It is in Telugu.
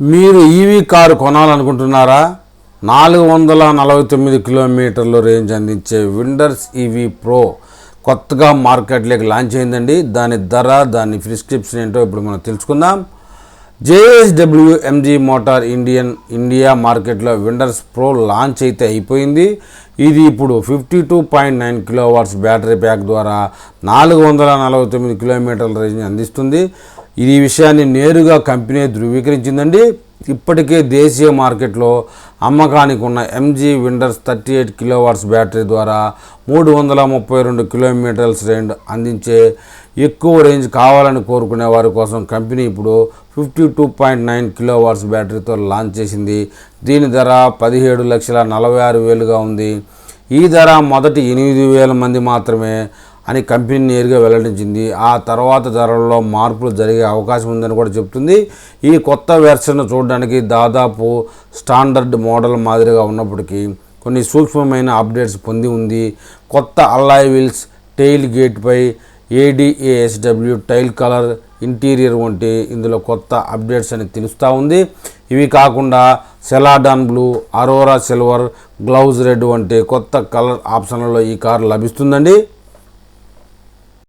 మీరు ఈవీ కారు కొనాలనుకుంటున్నారా? నాలుగు వందల నలభై తొమ్మిది కిలోమీటర్ల రేంజ్ అందించే విండర్స్ ఈవీ ప్రో కొత్తగా మార్కెట్లోకి లాంచ్ అయిందండి. దాని ధర దాని ప్రిస్క్రిప్షన్ ఏంటో ఇప్పుడు మనం తెలుసుకుందాం. JSW MG motor Indian India మార్కెట్లో విండర్స్ ప్రో లాంచ్ అయితే అయిపోయింది. ఇది ఇప్పుడు fifty two point nine kilo watts battery pack ద్వారా నాలుగు వందల నలభై తొమ్మిది కిలోమీటర్ల రేంజ్ అందిస్తుంది. ఇది ఈ విషయాన్ని నేరుగా కంపెనీ ధృవీకరించిందండి. ఇప్పటికే దేశీయ మార్కెట్లో అమ్మకానికి ఉన్న MG Windsor thirty eight kilowatts battery ద్వారా మూడు వందల ముప్పై రెండు కిలోమీటర్స్ రేంజ్ అందించే ఎక్కువ రేంజ్ కావాలని కోరుకునే వారి కోసం కంపెనీ ఇప్పుడు fifty two point nine kilowatts బ్యాటరీతో launch చేసింది. దీని ధర పదిహేడు లక్షల నలభై ఆరు వేలుగా ఉంది. ఈ ధర మొదటి ఎనిమిది వేల మంది మాత్రమే అని కంపెనీ నేరుగా వెల్లడించింది. ఆ తర్వాత ధరల్లో మార్పులు జరిగే అవకాశం ఉందని కూడా చెప్తుంది. ఈ కొత్త వెర్షన్ చూడడానికి దాదాపు స్టాండర్డ్ మోడల్ మాదిరిగా ఉన్నప్పటికీ కొన్ని సూక్ష్మమైన అప్డేట్స్ పొంది ఉంది. కొత్త అల్లాయ్ వీల్స్ టెయిల్ గేట్పై ఏడిఏఎస్డబ్ల్యూ టైల్ కలర్ ఇంటీరియర్ వంటి ఇందులో కొత్త అప్డేట్స్ అని తెలుస్తూ ఉంది. ఇవి కాకుండా celadon blue aurora silver glaze red వంటి కొత్త కలర్ ఆప్షన్లలో ఈ కారు లభిస్తుందండి.